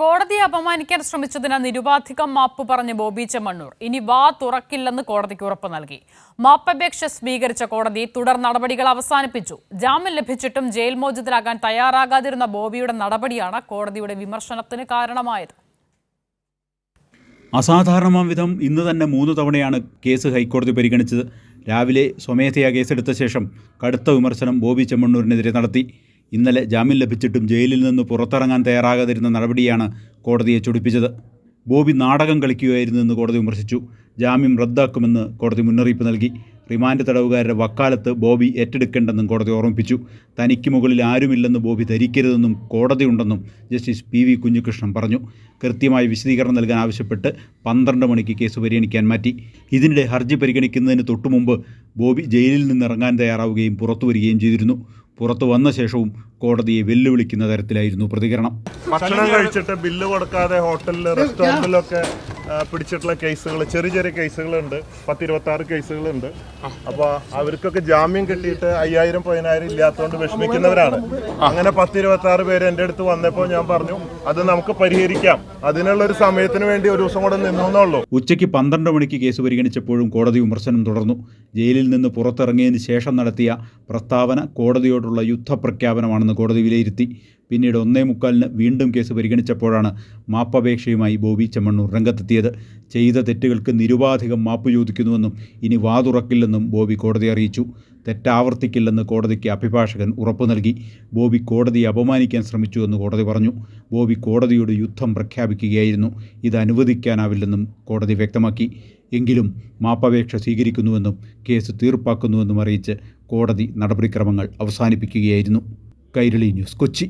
കോടതിയെ അപമാനിക്കാൻ ശ്രമിച്ചതിന് നിരുപാധികം മാപ്പ് പറഞ്ഞ് ബോബി ചെമ്മണ്ണൂർ. ഇനി വാ തുറക്കില്ലെന്ന് കോടതിക്ക് ഉറപ്പ് നൽകി. മാപ്പപേക്ഷ സ്വീകരിച്ച കോടതി തുടർ നടപടികൾ അവസാനിപ്പിച്ചു. ജാമ്യം ലഭിച്ചിട്ടും ജയിൽ മോചിതരാകാൻ തയ്യാറാകാതിരുന്ന ബോബിയുടെ നടപടിയാണ് കോടതിയുടെ വിമർശനത്തിന് കാരണമായത്. അസാധാരണമാം വിധം ഇന്ന് തന്നെ മൂന്ന് തവണയാണ് കേസ് ഹൈക്കോടതി പരിഗണിച്ചത്. രാവിലെ സ്വമേധയാ കേസെടുത്ത ശേഷം കടുത്ത വിമർശനം ബോബി ചെമ്മണ്ണൂരിനെതിരെ നടത്തി. ഇന്നലെ ജാമ്യം ലഭിച്ചിട്ടും ജയിലിൽ നിന്ന് പുറത്തിറങ്ങാൻ തയ്യാറാകാതിരുന്ന നടപടിയാണ് കോടതിയെ ചൊടിപ്പിച്ചത്. ബോബി നാടകം കളിക്കുകയായിരുന്നു എന്ന് കോടതി വിമർശിച്ചു. ജാമ്യം റദ്ദാക്കുമെന്ന് കോടതി മുന്നറിയിപ്പ് നൽകി. റിമാൻഡ് തടവുകാരുടെ വക്കാലത്ത് ബോബി ഏറ്റെടുക്കേണ്ടെന്നും കോടതി ഓർമ്മിപ്പിച്ചു. തനിക്ക് മുകളിൽ ആരുമില്ലെന്ന് ബോബി ധരിക്കരുതെന്നും കോടതിയുണ്ടെന്നും ജസ്റ്റിസ് പി വി കുഞ്ഞികൃഷ്ണൻ പറഞ്ഞു. കൃത്യമായ വിശദീകരണം നൽകാൻ ആവശ്യപ്പെട്ട് പന്ത്രണ്ട് മണിക്ക് കേസ് പരിഗണിക്കാൻ മാറ്റി. ഇതിനിടെ ഹർജി പരിഗണിക്കുന്നതിന് തൊട്ടുമുമ്പ് ബോബി ജയിലിൽ നിന്ന് ഇറങ്ങാൻ തയ്യാറാവുകയും പുറത്തു വരികയും ചെയ്തിരുന്നു. പുറത്തു വന്ന ശേഷവും കോടതിയെ വെല്ലുവിളിക്കുന്ന തരത്തിലായിരുന്നു പ്രതികരണം. ഭക്ഷണം കഴിച്ചിട്ട് ബില്ല് കൊടുക്കാതെ ഹോട്ടലിൽ റെസ്റ്റോറന്റിലൊക്കെ പിടിച്ചിട്ടുള്ള കേസുകൾ ചെറിയ ചെറിയ കേസുകളുണ്ട്. പത്തിരുപത്തി ആറ് കേസുകളുണ്ട്. അപ്പോൾ അവർക്കൊക്കെ ജാമ്യം കിട്ടിയിട്ട് അയ്യായിരം പതിനായിരം ഇല്ലാത്തതുകൊണ്ട് വിഷമിക്കുന്നവരാണ്. അങ്ങനെ പത്തിരുപത്തി ആറ് പേര് എന്റെ അടുത്ത് വന്നപ്പോൾ ഞാൻ പറഞ്ഞു അത് നമുക്ക് പരിഹരിക്കാം. അതിനുള്ള ഒരു സമയത്തിന് വേണ്ടി ഒരു ദിവസം കൂടെ നിന്നു എന്നുള്ളൂ ഉച്ചയ്ക്ക് പന്ത്രണ്ട് മണിക്ക് കേസ് പരിഗണിച്ചപ്പോഴും കോടതി വിമർശനം തുടർന്നു. ജയിലിൽ നിന്ന് പുറത്തിറങ്ങിയതിന് ശേഷം നടത്തിയ പ്രസ്താവന കോടതിയോടുള്ള യുദ്ധപ്രഖ്യാപനമാണെന്ന് കോടതി വിലയിരുത്തി. പിന്നീട് ഒന്നേ മുക്കാലിന് വീണ്ടും കേസ് പരിഗണിച്ചപ്പോഴാണ് മാപ്പപേക്ഷയുമായി ബോബി ചെമ്മണ്ണൂർ രംഗത്തെത്തിയത്. ചെയ്ത തെറ്റുകൾക്ക് നിരുപാധികം മാപ്പ് ചോദിക്കുന്നുവെന്നും ഇനി വാതുറക്കില്ലെന്നും ബോബി കോടതി അറിയിച്ചു. തെറ്റാവർത്തിക്കില്ലെന്ന് കോടതിക്ക് അഭിഭാഷകൻ ഉറപ്പു നൽകി. ബോബി കോടതിയെ അപമാനിക്കാൻ ശ്രമിച്ചുവെന്ന് കോടതി പറഞ്ഞു. ബോബി കോടതിയോട് യുദ്ധം പ്രഖ്യാപിക്കുകയായിരുന്നു. ഇത് അനുവദിക്കാനാവില്ലെന്നും കോടതി വ്യക്തമാക്കി. എങ്കിലും മാപ്പപേക്ഷ സ്വീകരിക്കുന്നുവെന്നും കേസ് തീർപ്പാക്കുന്നുവെന്നും അറിയിച്ച് കോടതി നടപടിക്രമങ്ങൾ അവസാനിപ്പിക്കുകയായിരുന്നു. കൈരളി ന്യൂസ് കൊച്ചി.